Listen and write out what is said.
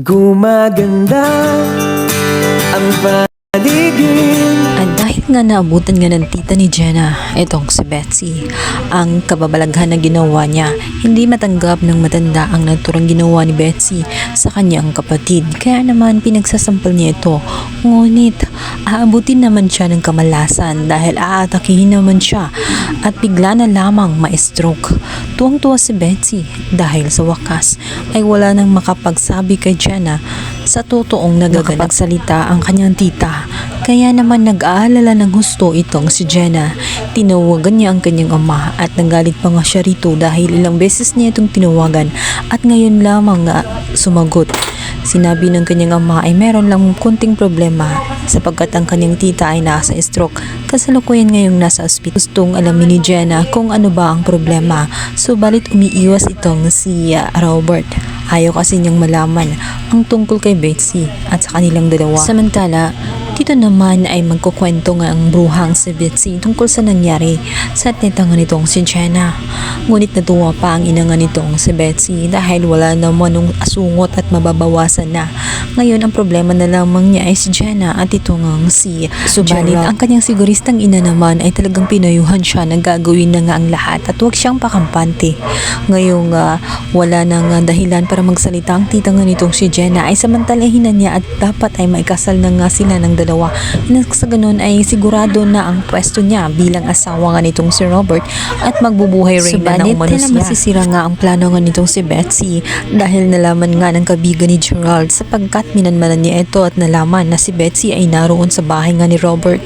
Gumaganda ang paligid. At dahil nga naabutan nga ng tita ni Jenna, itong si Betsy, ang kababalaghan na ginawa niya, hindi matanggap ng matanda ang naturang ginawa ni Betsy sa kanyang kapatid. Kaya naman pinagsasampal niya ito. Ngunit aabutin naman siya ng kamalasan dahil aatakihin naman siya at bigla na lamang ma-stroke. Tuwang-tuwa si Betsy dahil sa wakas ay wala nang makapagsabi kay Jenna sa totoong nagaganap salita ang kanyang tita. Kaya naman nag-aalala ng husto itong si Jenna. Tinawagan niya ang kanyang ama at nagalit pa nga siya rito dahil ilang beses niya itong tinawagan at ngayon lamang nga sumagot. Sinabi ng kanyang ama ay meron lang kunting problema sapagkat ang kanyang tita ay nasa stroke. Kasalukuyan ngayong nasa ospital. Gustong alamin ni Jenna kung ano ba ang problema. Subalit umiiwas itong si uh, Robert. Ayaw kasi niyang malaman ang tungkol kay Betsy at sa kanilang dalawa. Samantala, dito naman ay magkukwento nga ang bruhang si Betsy tungkol sa nangyari sa tita nga nitong si Jenna. Ngunit natuwa pa ang ina nga nitong si Betsy dahil wala naman nung asungot at mababawasan na. Ngayon ang problema na lamang niya ay si Jenna at ito nga si Subalit ang kanyang siguristang ina naman ay talagang pinayuhan siya na gagawin na nga ang lahat at huwag siyang pakampante. Ngayong ah, wala na nga dahilan para magsalita ang tita nga nitong si Jenna ay samantalahin na niya at dapat ay maikasal na nga sila ng dalawa. Nang sa ganun ay sigurado na ang pwesto niya bilang asawa nga nitong si Robert at magbubuhay rin na ng umano siya. masisira nga ang plano nga nitong si Betsy dahil nalaman nga ng kabigan ni Gerald sapagkat minanmanan niya ito at nalaman na si Betsy ay naroon sa bahay nga ni Robert.